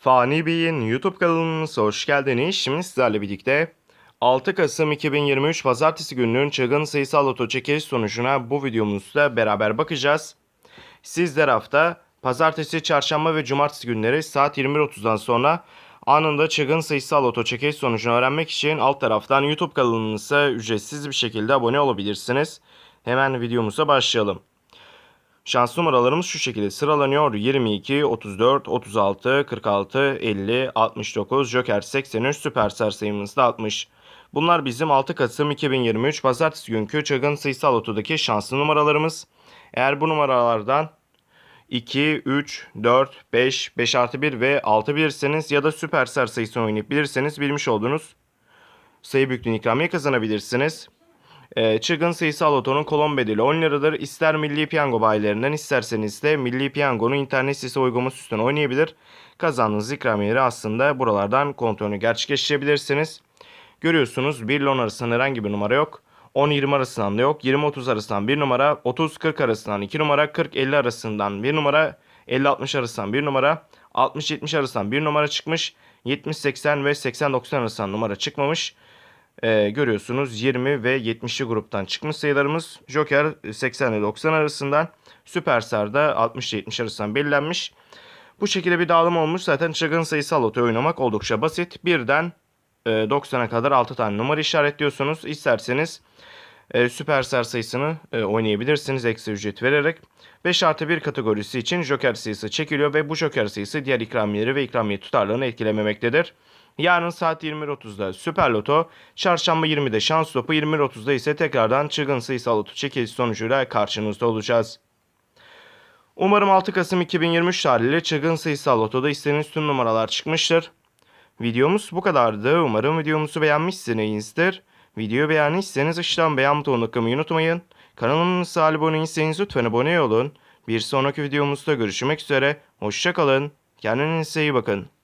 Fani Bey'in YouTube kanalımıza hoş geldiniz. Şimdi sizlerle birlikte 6 Kasım 2023 Pazartesi gününün çılgın sayısal loto çekiliş sonucuna bu videomuzda beraber bakacağız. Sizler hafta Pazartesi, Çarşamba ve Cumartesi günleri saat 21.30'dan sonra anında çılgın sayısal loto çekiliş sonucunu öğrenmek için alt taraftan YouTube kanalımıza ücretsiz bir şekilde abone olabilirsiniz. Hemen videomuza başlayalım. Şans numaralarımız şu şekilde sıralanıyor. 22, 34, 36, 46, 50, 69, Joker 83, Süperstar sayımız da 60. Bunlar bizim 6 Kasım 2023 Pazartesi günkü çılgın sayısal lotodaki şanslı numaralarımız. Eğer bu numaralardan 2, 3, 4, 5, 5 artı 1 ve 6 bilirseniz ya da Süperstar sayısını oynayıp bilirseniz bilmiş olduğunuz sayı büyüklüğünü ikramiye kazanabilirsiniz. E, çılgın sayısal lotonun kolon bedeli 10 liradır. İster Milli Piyango bayilerinden isterseniz de Milli Piyango'nun internet sitesi uygulaması üstünden oynayabilir. Kazandığınız ikramiyeleri aslında buralardan kontrolünü gerçekleştirebilirsiniz. Görüyorsunuz 1 ile 10 arasında herhangi bir numara yok. 10-20 arasından da yok. 20-30 arasından 1 numara. 30-40 arasından 2 numara. 40-50 arasından 1 numara. 50-60 arasından 1 numara. 60-70 arasından 1 numara çıkmış. 70-80 ve 80-90 arasından numara çıkmamış. Ee, görüyorsunuz 20 ve 70'li gruptan çıkmış sayılarımız. Joker 80 ile 90 arasından. Süperstar da 60 ile 70 arasından belirlenmiş. Bu şekilde bir dağılım olmuş. Zaten çılgın sayısal loto oynamak oldukça basit. Birden e, 90'a kadar 6 tane numara işaretliyorsunuz. İsterseniz e, Süperstar sayısını e, oynayabilirsiniz ekstra ücret vererek. 5 artı 1 kategorisi için Joker sayısı çekiliyor ve bu Joker sayısı diğer ikramiyeleri ve ikramiye tutarlarını etkilememektedir. Yarın saat 21.30'da Süper Loto, çarşamba 20'de Şans Topu, 21.30'da ise tekrardan çılgın sayısal loto çekiliş sonucuyla karşınızda olacağız. Umarım 6 Kasım 2023 tarihli çılgın sayısal lotoda istediğiniz tüm numaralar çıkmıştır. Videomuz bu kadardı. Umarım videomuzu beğenmişsinizdir. Videoyu beğendiyseniz aşağıdan beğen butonuna kılmayı unutmayın. Kanalımıza abone değilseniz lütfen abone olun. Bir sonraki videomuzda görüşmek üzere. Hoşçakalın. Kendinize iyi bakın.